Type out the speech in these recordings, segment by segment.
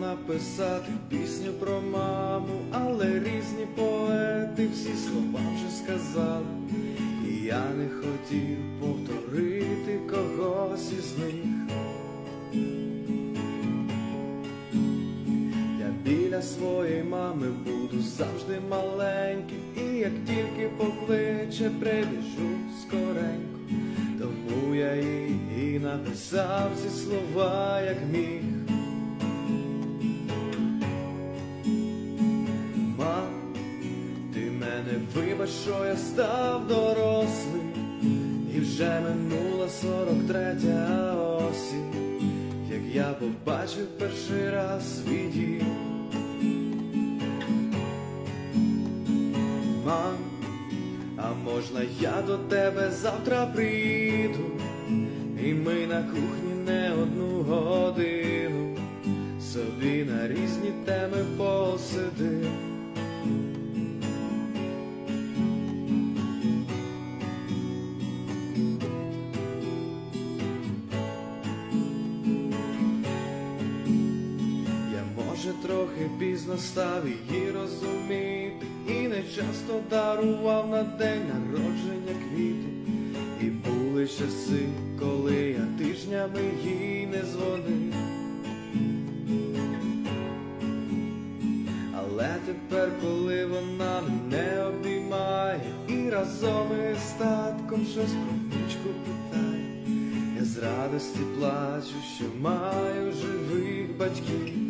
написати пісню про маму, але різні поети всі слова вже сказали, і я не хотів повторити когось із них. Я біля своєї мами буду завжди маленьким, і як тільки покличе, прибіжу скоренько. Тому я і написав ці слова, як міг. Вибач, що я став дорослим, і вже минула сорок третя осінь, як я побачив перший раз свій дім. Мам, а можна я до тебе завтра прийду, і ми на кухні не одну годину собі на різні теми посидим. Трохи пізно став її розуміти, і не часто дарував на день народження квіту. І були часи, коли я тижнями їй не дзвонив. Але тепер, коли вона мене обіймає і разом із татком щось про внучку питає, я з радості плачу, що маю живих батьків.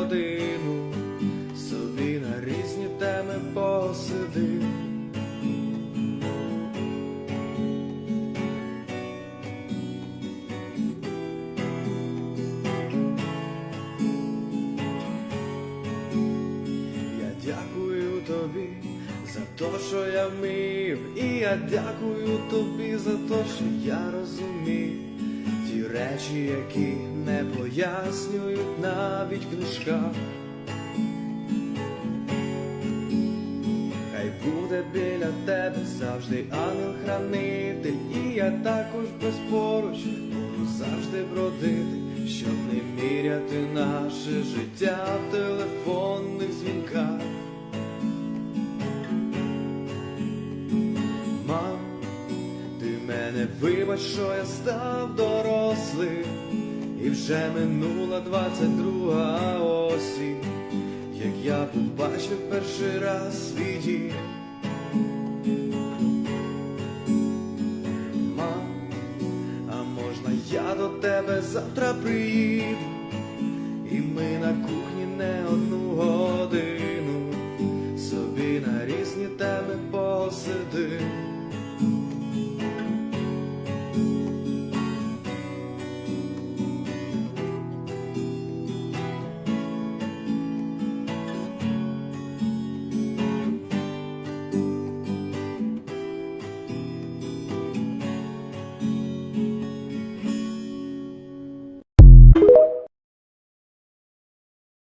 дякую тобі за те, що я вмів, і я дякую тобі за те, що я розумів ті речі, які не пояснюють навіть в книжках. Хай буде біля тебе завжди ангел-хранитель, і я також безпоруч буду завжди бродити, щоб не міряти наше життя в телефонних дзвінках. Мене вибач, що я став дорослим, і вже минула двадцять друга осінь, як я побачив перший раз свій дім. Мам, а можна я до тебе завтра приїду,